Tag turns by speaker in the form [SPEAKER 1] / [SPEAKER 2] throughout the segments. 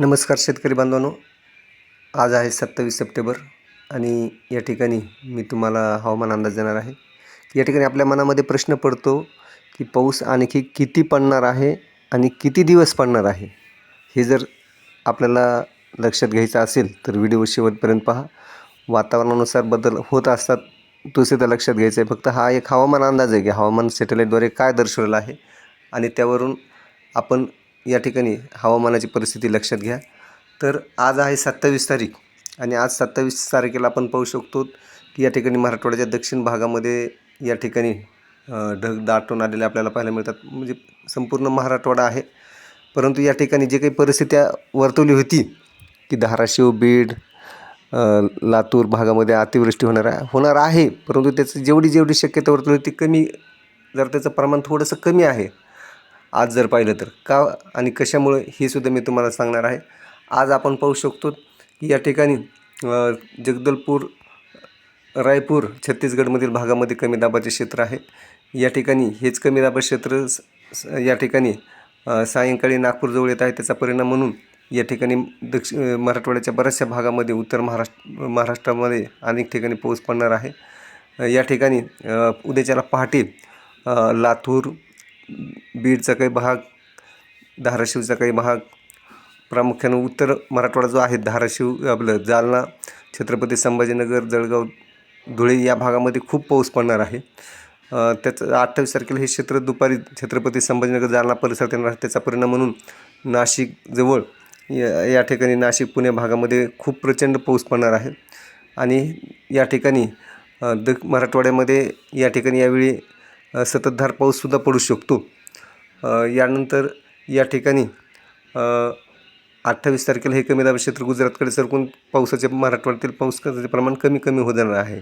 [SPEAKER 1] नमस्कार शेतकरी बांधवांनो. आज आहे सत्तावीस सप्टेंबर आणि या ठिकाणी मी तुम्हाला हवामान अंदाज देणार आहे. या ठिकाणी आपल्या मनामध्ये प्रश्न पडतो की पाऊस आणखी किती पडणार आहे आणि किती दिवस पडणार आहे? हे जर आपल्याला लक्षात घ्यायचं असेल तर व्हिडिओ शेवटपर्यंत पहा. वातावरणानुसार बदल होत असतात तो सुद्धा लक्षात घ्यायचं आहे. फक्त हा एक हवामान अंदाज आहे की हवामान सॅटेलाईटद्वारे काय दर्शवलेलं आहे आणि त्यावरून आपण या ठिकाणी हवामानाची परिस्थिती लक्षात घ्या. तर आज आहे सत्तावीस तारीख आणि आज सत्तावीस तारखेला आपण पाहू शकतो की या ठिकाणी मराठवाड्याच्या दक्षिण भागामध्ये या ठिकाणी ढग दाटून आलेले आपल्याला पाहायला मिळतात. म्हणजे संपूर्ण मराठवाडा आहे. परंतु या ठिकाणी जे काही परिस्थिती वर्तवली होती की धाराशिव बीड लातूर भागामध्ये अतिवृष्टी होणार आहे होणार आहे. परंतु त्याचं जेवढी जेवढी शक्यता वर्तवली होती कमी जर त्याचं प्रमाण थोडंसं कमी आहे आज जर पाहिलं तर. का आणि कशामुळे हे सुद्धा मी तुम्हाला सांगणार आहे. आज आपण पाहू शकतो की या ठिकाणी जगदलपूर रायपूर छत्तीसगडमधील भागामध्ये कमी दाबाचे क्षेत्र आहे. या ठिकाणी हेच कमी दाबाचे क्षेत्र स- या ठिकाणी सायंकाळी नागपूरजवळ येत आहे. त्याचा परिणाम म्हणून या ठिकाणी दक्ष मराठवाड्याच्या बऱ्याचशा भागामध्ये उत्तर महाराष्ट्र महाराष्ट्रामध्ये अनेक ठिकाणी पाऊस पडणार आहे. या ठिकाणी उद्याच्याला पहाटे लातूर बीडचा काही भाग धाराशिवचा काही भाग प्रामुख्यानं उत्तर मराठवाडा जो आहे धाराशिव आपलं जालना छत्रपती संभाजीनगर जळगाव धुळे या भागामध्ये खूप पाऊस पडणार आहे. त्याचं अठ्ठावीस तारखेला हे क्षेत्र दुपारी छत्रपती संभाजीनगर जालना परिसरात येणार आहे. त्याचा परिणाम म्हणून नाशिकजवळ या या ठिकाणी नाशिक पुणे भागामध्ये खूप प्रचंड पाऊस पडणार आहे. आणि या ठिकाणी द मराठवाड्यामध्ये या ठिकाणी यावेळी सततधार पाऊससुद्धा पडू शकतो. यानंतर या ठिकाणी अठ्ठावीस तारखेला हे कमी दाब क्षेत्र गुजरातकडे सरकून पावसाचे मराठवाड्यातील पाऊस प्रमाण कमी कमी होणार जाणार आहे.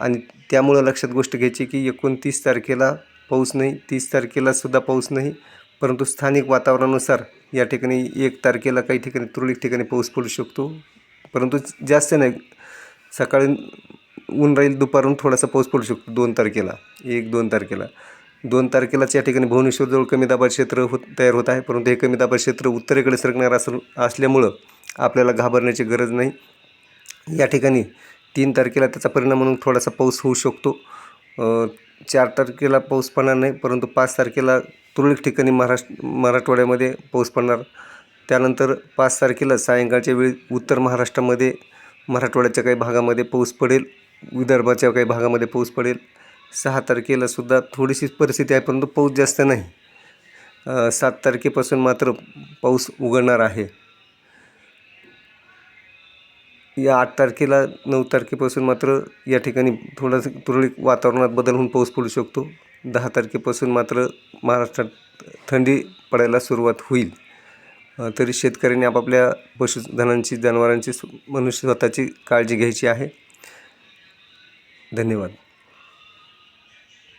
[SPEAKER 1] आणि त्यामुळं लक्षात गोष्ट घ्यायची की एकोणतीस तारखेला पाऊस नाही तीस तारखेलासुद्धा पाऊस नाही परंतु स्थानिक वातावरणानुसार या ठिकाणी एक तारखेला काही ठिकाणी तुरळक ठिकाणी पाऊस पडू शकतो. परंतु जास्त नाही. सकाळी ऊन राहील दुपारून थोडासा पाऊस पडू शकतो दोन तारखेला एक दोन तारखेला. दोन तारखेलाच या ठिकाणी भुवनेश्वरजवळ कमी दाबाचे क्षेत्र होत तयार होत आहे परंतु हे कमी दाबाचे क्षेत्र उत्तरेकडे सरकणार असं असल्यामुळं आपल्याला घाबरण्याची गरज नाही. या ठिकाणी तीन तारखेला त्याचा परिणाम म्हणून थोडासा पाऊस होऊ शकतो. चार तारखेला पाऊस पडणार नाही परंतु पाच तारखेला तुरळक ठिकाणी महाराष्ट्र मराठवाड्यामध्ये पाऊस पडणार. त्यानंतर पाच तारखेला सायंकाळच्या वेळी उत्तर महाराष्ट्रामध्ये मराठवाड्याच्या काही भागामध्ये पाऊस पडेल. विदर्भाच्या काही भागामध्ये पाऊस पडेल सहा तारखेला सुद्धा थोडीशी परिस्थिती आहे परंतु पाऊस जास्त नाही. सात तारखेपासून मात्र पाऊस उघडणार आहे. या आठ तारखेला नऊ तारखेपासून मात्र या ठिकाणी थोडंसं तुरळक वातावरणात बदल होऊन पाऊस पडू शकतो. दहा तारखेपासून मात्र महाराष्ट्रात थंडी पडायला सुरुवात होईल. तरी शेतकऱ्यांनी आपापल्या पशुधनांची जनावरांची मनुष्य स्वतःची काळजी घ्यायची आहे. धन्यवाद.